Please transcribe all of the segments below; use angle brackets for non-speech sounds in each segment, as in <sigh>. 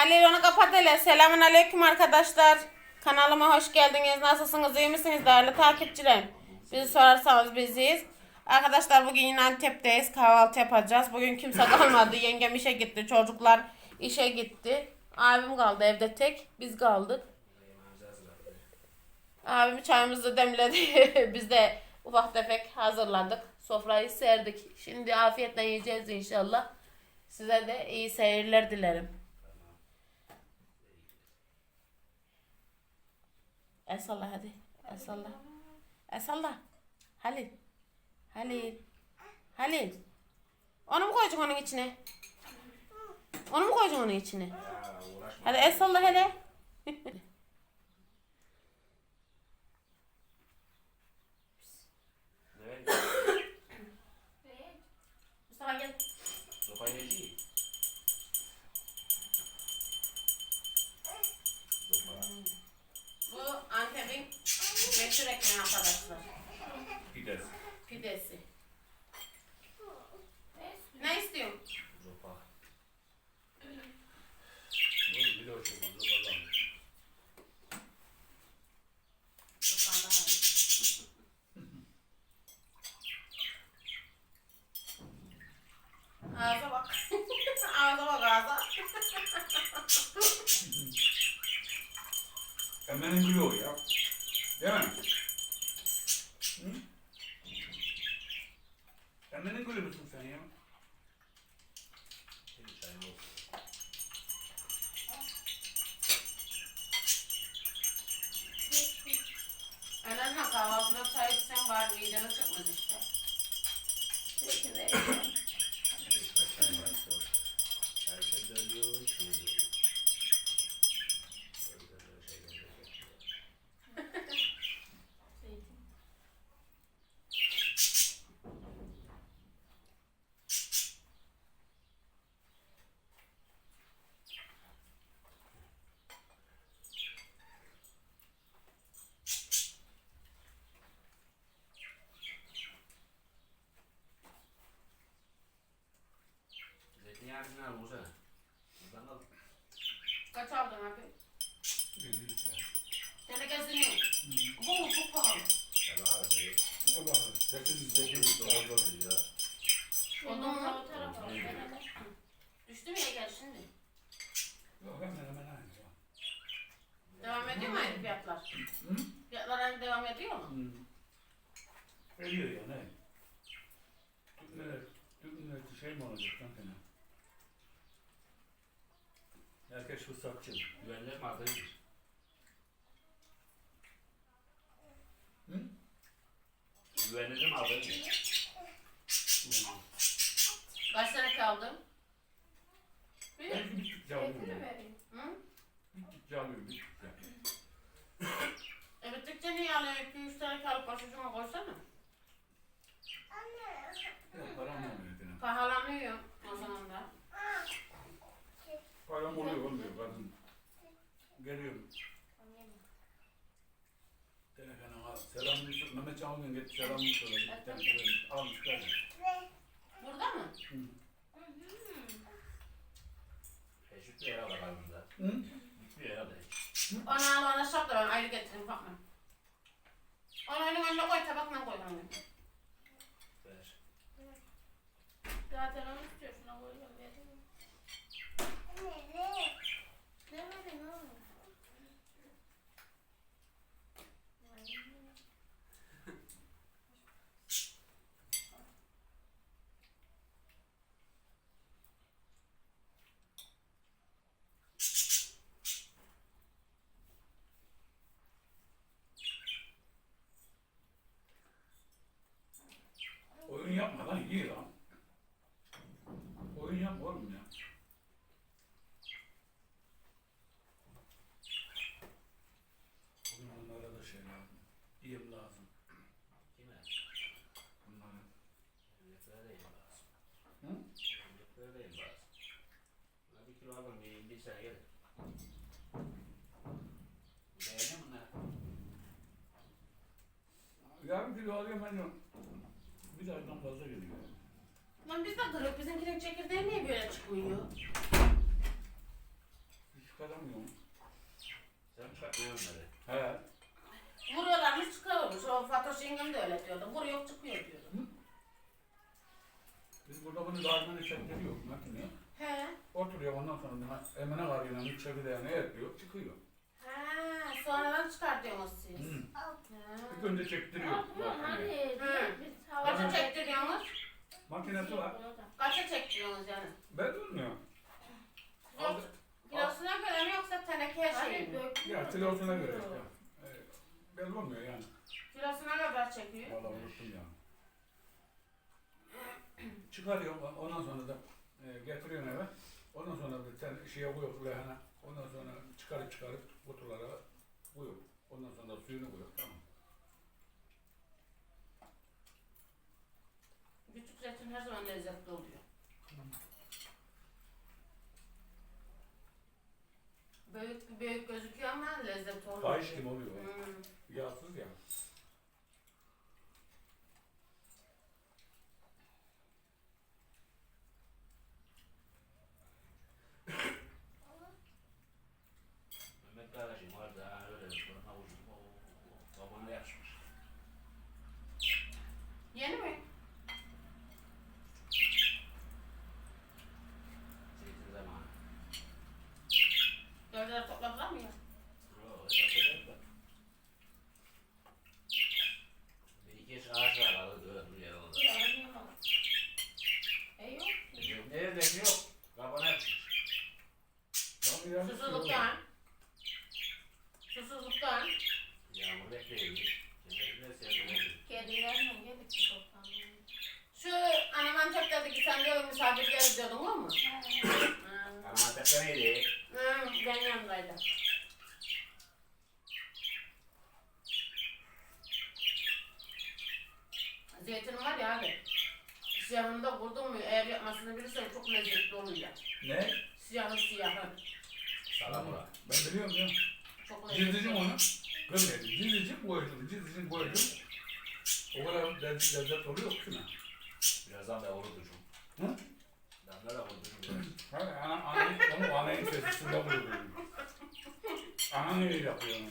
Halil onu kapat hele. Selamun aleyküm arkadaşlar. Kanalıma hoş geldiniz. Nasılsınız? iyi misiniz değerli takipçilerim? Bizi sorarsanız biziz. Arkadaşlar bugün yine Antep'teyiz. Kahvaltı yapacağız. Bugün kimse kalmadı. <laughs> Yengem işe gitti. Çocuklar işe gitti. Abim kaldı evde tek. Biz kaldık. Abim çayımızı demledi. <laughs> Biz de ufak tefek hazırladık. Sofrayı serdik. Şimdi afiyetle yiyeceğiz inşallah. Size de iyi seyirler dilerim. El salla hadi. El salla. El salla. Halil. Halil. Halil. Onu mu koyacaksın onun içine? Onu mu koyacaksın onun içine? Hadi el salla hele. <laughs> Mustafa gel. Sopayla değil. Arkadaşlar. Pidez. Pidesi. Ne istiyorsun? Sopa. Ne bir de o şey bu sopadan. Mutfağında hayır. Ağza bak. ağza bak ağza. Hemen gülüyor ya. Değil mi? Hı? Hemen gülüyor musun sen ya? Bir çay yok. Öğlenle kahvaltıda çay içsen var mideni çıkmaz işte. Peki de. Bir çay var. boş. Çay şey dönüyor, şey dönüyor. Böyle böyle şeyler dönüyor. Bizden al Musa. Buradan al. Kaç aldın abi? Gülüyor ya. Tenekesini. Bu çok pahalı. Sabah arası. Allah sekiz sekiz Doğru doğru. doğru ya. Ondan mı? Düştü mü ya gel şimdi? Yok hemen hemen aynı ya. Devam ediyor mu aynı fiyatlar? Hı? Fiyatlar aynı devam ediyor mu? Hı. Veriyor ya ne? Türkler, Türkler şey mi olacak lan Herkes fırsatçı. Güvenilir mi adayıdır? Hı? Güvenilir? Hı. Kaç tane kaldın? Bir. Belki bittikçe alıyorum. Hı? Bittikçe alıyorum. Bittikçe. E bittikçe niye alıyorsun? 2-3 tane kalıp başucuma koysana. Ya param olmuyor benim. Pahalanıyor o zaman da. Param oluyor olmuyor kadın. Geliyorum. Telefonu al. Selamını söyle. Mehmet Canlı'nın git selamını söyle. Bir tane selam. Almış geldi. Burada mı? Hı. Eşit bir yere var aslında. Hı? Bir yere de hiç. Ona al ona şap da ben ayrı getireyim bakma. Onu önüne önüne koy tabakla koy onu. Ver. Zaten onu istiyor şuna vereyim. Demedim oğlum. Oyun yapma lan iyi lan. Oyun yapma oğlum ya. Bugün bunlara da şey lazım. Yem lazım. Kime? Bunlara. Emniyetlere de yem lazım. Hı? Emniyetlere de yem lazım. Buna bir kilo alın bir, bir sene gelin. Beğendin mi bunları? Yarım kilo alıyorum ben yok. Bir aydan fazla geliyor. Lan biz de kırık. Bizimkinin çekirdeği niye böyle çıkmıyor? Dövmeli. He. Vuruyorlarmış çıkıyormuş. O Fatoş yengem de öyle diyordu. Vuruyor çıkıyor diyordu. Biz burada bunu dağılmanı çektiriyor makineye. He. Oturuyor ondan sonra buna Emine varıyla üç çekirdeğine ne yapıyor? Çıkıyor. Ha, sonradan çıkartıyorsunuz siz. Hı. Bir günde çektiriyor makineye. Kaça çektiriyorsunuz? Makinesi var. Kaça çektiriyorsunuz yani? Ben bilmiyorum. Kilosuna göre mi yoksa tenekeye şey mi? Ya kilosuna göre işte. Ee, belli olmuyor yani. Kilosuna kadar çekiyor. Vallahi unuttum ya. Çıkarıyor ondan sonra da e, getiriyorsun eve. Ondan sonra bir tane şeye koyuyor lehene. Ondan sonra çıkarıp çıkarıp kutulara koyuyor. Ondan sonra da suyunu koyuyor. Tamam. Küçük zeytin her zaman lezzetli oluyor. Büyük büyük gözüküyor ama lezzetli oluyor. Kayış gibi oluyor. Hmm. Yağsız ya. Mehmet kardeşim var da öyle sonra avucum o babana yapışmış. Yeni mi? Zeytin zamanı. Gövdeleri topladılar mı ya? Yo, hesap eder de. Bir iki yaş ağaç var aldı öyle duruyor orada. E yok. Yok, Nerede yok. Babana yapışmış. Tabii ya. Susuzluktan. Susuzluktan. Yağmur bekliyor. Cennetine sevdiler. Kedilerle gelip toplandı. Şu annem Antep'teydi sen Ama Antep'te neydi? Hmm, benim yanımdaydı. Zeytin var ya abi. Siyahını da vurdun mu eğer yapmasını bilirsen çok lezzetli oluyor. Ne? Siyahı siyahı. Salamura. Ben biliyorum ya. Çok lezzetli. Cildicim onu. Kırmızı. Cildicim koydum. Cildicim koydum. O kadar lezzet, oluyor ki ne? Birazdan da vurdu şu. Hı? Şu. Ha, ana, ana, onu anayın sesisinde koydum. Ana ne yapıyor onu?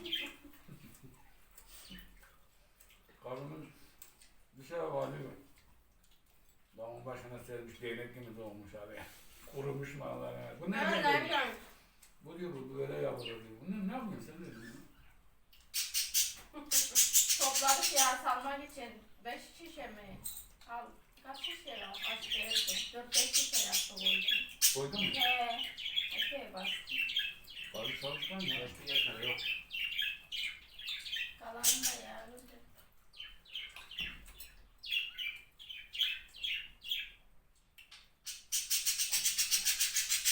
Karnımın bir şey varıyor. Damın başına sermiş değnek gibi doğmuş abi. Kurumuş mu Allah ya. Bu ne diyor? bileyim. Bu diyor bu böyle yapılır diyor. Bu ne, yapıyorsun sen ne diyorsun? Topladık ya salmak için. Beş şişe mi? Al. Kaç? Kaç geldi? Dört beş şişe yaptı. Koydun mu? He. Epey bastı. Balık çalışkan ya. Yaşları yok. Kalanı da yarıldı.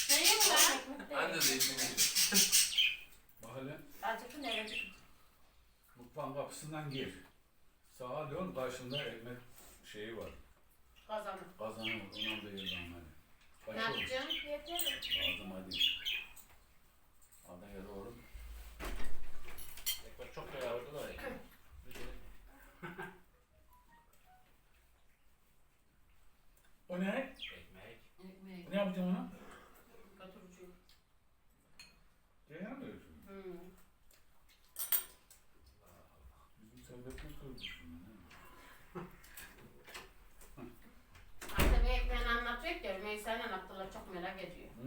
Ne yiyorsun lan? Ben de zeytin Bak hele Azıcık nerede? mutfağın kapısından gir. Sağa dön karşında ekmek şeyi var. Kazanı. Kazanı. Ondan da yer lan hadi. Ne Kaç olmuş? yapacaksın? Yeter. Lazım hadi. Aldan gel oğlum. Ekmek çok güzel vurdu da. O ne? Ekmek. Ekmeği Ne yapacaksın ona?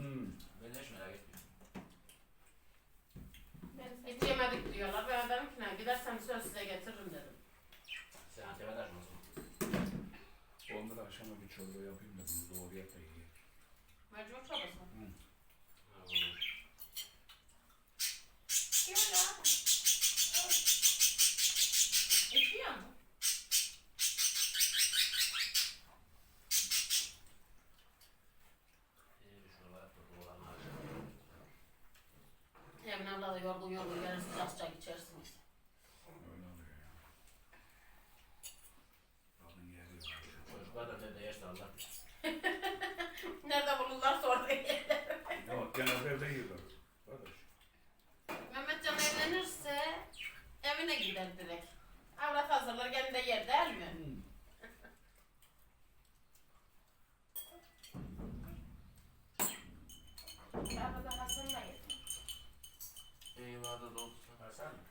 Hmm. Ben de hiç merak etmiyorum. Ben Hiç yemedik diyorlar. Ben dedim ki ne gidersem söz size getiririm dedim. Sen Antep'e taşmasın. Onları akşama bir çorba yapayım da bunu doğruya da yiyeyim. Mercimek çorbası. Ha, olur. Gel ya. İçiyor mu? İyi bir şurada yaptı. Oğlan ağacı. Emine abla da yorgun yorgun gelir sıcak sıcak içersiniz. Öyle oluyor ya. Kadın yeri var. Çocuklar da ne değerse Allah. Nerede bulurlarsa orada yerler. Yok genelde evde yiyorlar. Kardeş. Mehmetcan evlenirse evine gider direkt. Hazırlar kendi de yer değil mi? Hmm. Arada Hasan. Eyvah da. Hasan mı?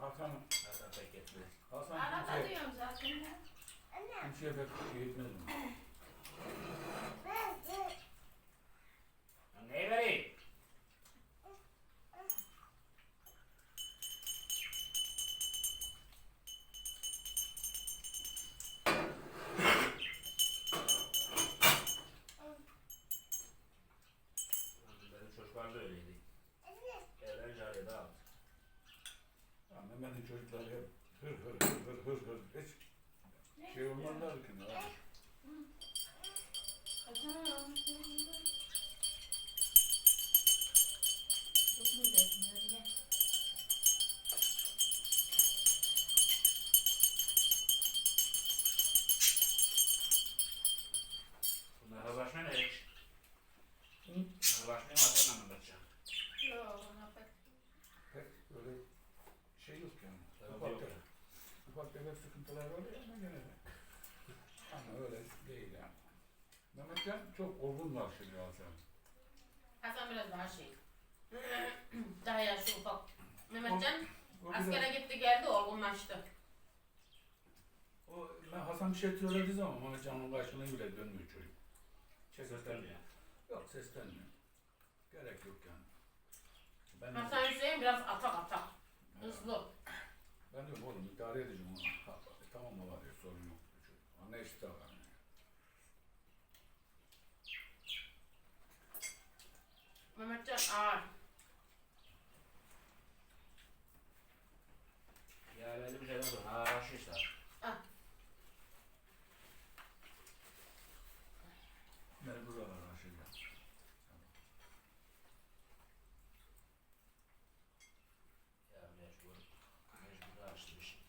Hasan, Hasan pek etmez. Hasan Arada diyorum zaten ya. kimseye pek yetmez mi? Ya Mehmet'in çocukları hep hır hır hır hır hır hır. Hiç şey olmazlar ki ne tefek sıkıntılar var ya ama gene de. <laughs> Ama öyle değil yani. Mehmetcan çok olgun karşılıyor Hasan. Hasan biraz daha şey. <clears throat> daha yaşlı ufak. Mehmetcan O askere gitti geldi olgunlaştı. O, ben Hasan bir şey söylediği zaman Mehmetcan'ın karşılığını bile dönmüyor çocuk. Seslenmiyor. Yok seslenmiyor. Gerek yok yani. Ben, Hasan Hüseyin biraz atak atak. Hızlı. Edeceğim onu. E, tamam baba diyor sorun yok. Anne işte var. Yani. Mehmetcan ağır. Ya belli bir şeyden sonra ağırlaşıyorsa. Mecbur var Raşid'den. Ya mecbur. Mecbur açtı bir şey.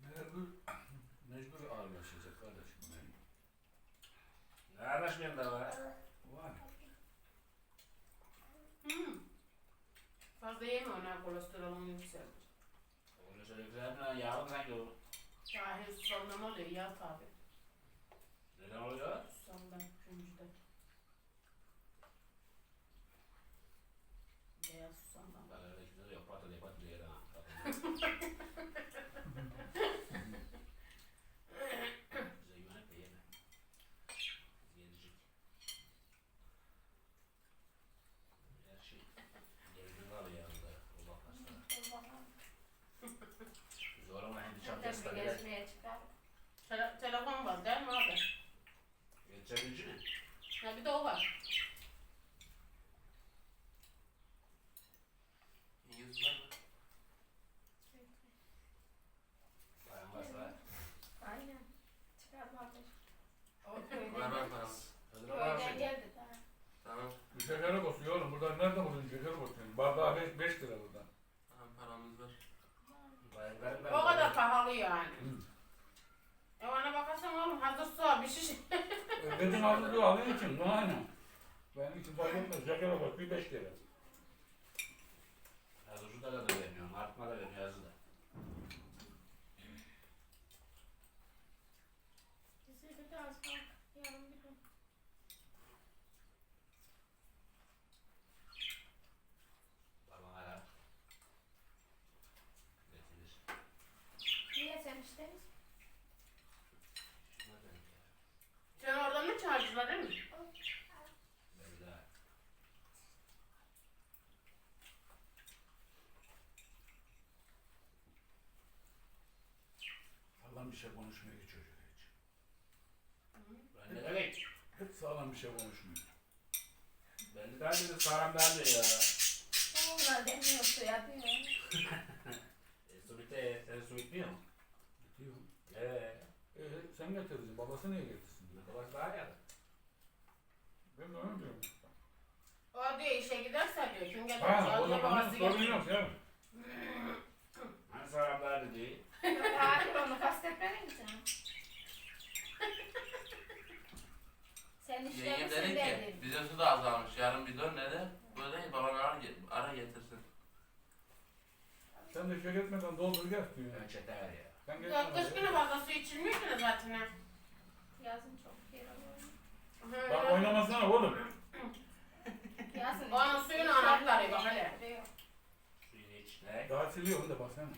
Mecbur, mecbur ağırlaşacak kardeşim. benim. Ne ağırlaşmayan da var. Var. Hmm. Fazla yeme ona kolesterolün şöyle güzel mi? Yağın sanki o. Cahil susamdan oluyor ya tabi. Neden oluyor? Susamdan üçüncüde. Beyaz susamdan. Bak öyle kimse de yok. Patı diye patı diye. ha. Bize güvenip de yeme. Biz yedicik. Her şey. Yerine kalıyor yanında. O bakmazsa. Zorlama hindi çap Zaten bir yasları. gezmeye çıkar. Tele- telefon var değil mi abi? Geçebilci mi? Ha bir de o var. Yüz var mı? Bayan varsa var. Aynen. Çıkar kardeş. O Var köyden. var paramız. Hazır var Köyden mı? geldi daha. Tamam. Şekere basıyor oğlum. Buradan nerede buldun şeker basıyorsun? Bardağı 5 lira burada. Tamam paramız var. Ben. O kadar pahalı yani. E ona bakarsan oğlum hazır su bir şiş. Ödedin hazırlığı alın için. Ne aynen. Benim için fark etmez. Şekere bas. Bir 5 lira. Hazır şu da da vermiyorum. Artma da vermiyor yazı da. Bizi bir de az kalk. Yarın bir gün. Babam ara. Getirir. Niye sen işteriz? Şuna dön ya. Sen oradan mı çağırdılar değil mi? Belli daha. Sağlam bir şey konuşmuyor ki çocuk hiç. Ben ne demek? Hep sağlam bir şey konuşmuyor. Belli daha dedi sağlam derdi ya. Onlar demiyor suya diyor. E, su bitti. Sen su bitmiyor mu? Diyor. Eee. Ee, sen getirdin. Babası niye getirsin? Ne kadar daha ya. Ben de öyle diyorum. O diyor işe giderse diyor. Çünkü Ha, o zaman babası sorun yok ya. Hani sağlam derdi değil. <laughs> Hayır onu kastetmedin ki sen. Sen Yengem işlemişsin dedi ki dedin. bize su da azalmış. Yarın bir dön dedi. Böyle değil baban ara, ara getirsin. Sen de şeker etmeden doldur gel diyor. Ben çete ver ya. Ben gelmem. kış günü fazla su içilmiyor ki zaten. ha. Yazın çok yer oluyor. Hı. Bak oynamasana oğlum. Onun suyunu anahtarı bak hele. Getiriyor. Suyunu iç. Ne? Daha siliyor da baksana.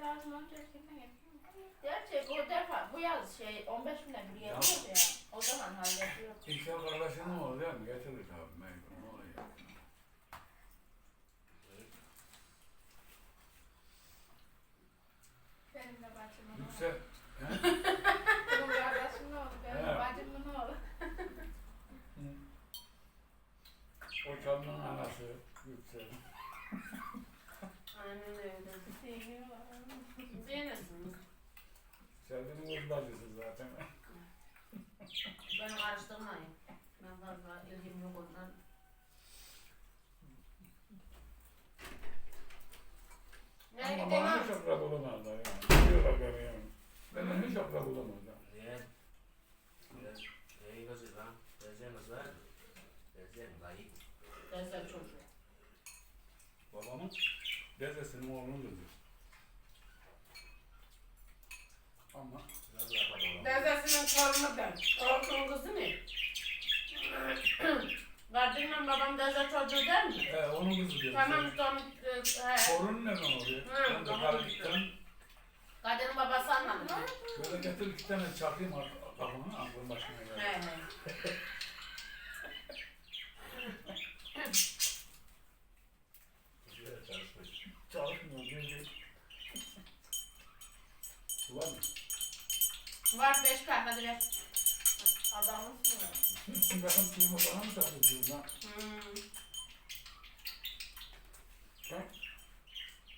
Şey lazım kime getiriyor? Gerçi bu defa bu yaz şey 15 bine bir yapıyordu ya. O zaman hallediyor. İlker kardeşinin oğlu değil mi? Getirir abi. Mecbur. Ne olacak? Benim de bacımın oğlu. Yüksel. He? Benim kardeşimin oğlu. Benim He. bacımın oğlu. O kadının anası. Yüksel. Aynen öyle. Sevgili var. Sevginin öz bacısı zaten. Beni karıştırmayın. Ben fazla ilgim yok ondan. Nereye Ama bana hiç akla bulamazlar yani. Biliyorlar beni yani. Benden hiç akla bulamazlar. Niye? Biraz iyi kızı lan. Bezemiz var. Bezemiz lan iyi. Destek çocuğu. Babamın dedesinin oğlunun kızı. Ama Nasıl Dedesinin torunu ben. Torunun kızı ne? Kardeşimle babam dede çocuğu der mi? e, onun kızı diyorum. Tamam işte onu... e, he. Sorun ne zaman oluyor? Hı, ben de kardeşten Kadir'in babası anladı. böyle getir iki tane çakayım kafana aklım başına He geldi. he. Şöyle çalışmış. Çalışmıyor. Bir bir. Var mı? Var beş kart hadi ver. Adamısın ya. Benim suyumu bana mı takıyorsun lan? Hmm. Bak.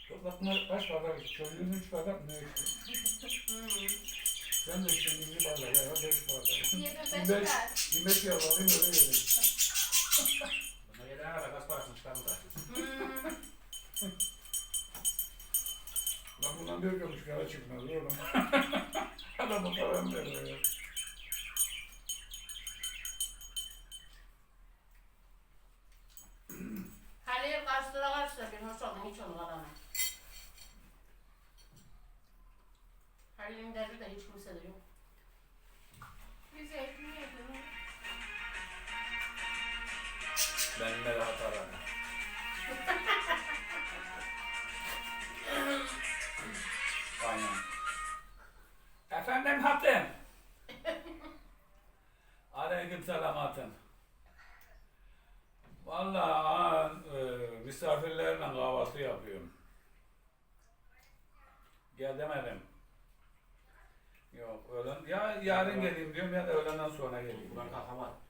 Toplatma kaç bardak? Çocuğun üç bardak ne içti? Hmm. Sen de içtin bir bardak ya beş bardak. 25 Beş. kart. Yemek yalanı öyle yedim. Buna gelene kadar kaç parasını çıkar mı taşıyorsun? Hmm. Ben bundan bir görmüş kara çıkmaz oğlum. <laughs> Adamı param veriyor Aleyküm. Vallahi e, misafirlerle kahvaltı yapıyorum. Gel demedim. Yok öğlen ya yarın geleyim diyorum ya da öğlenden sonra geleyim. Buradan kalkamam.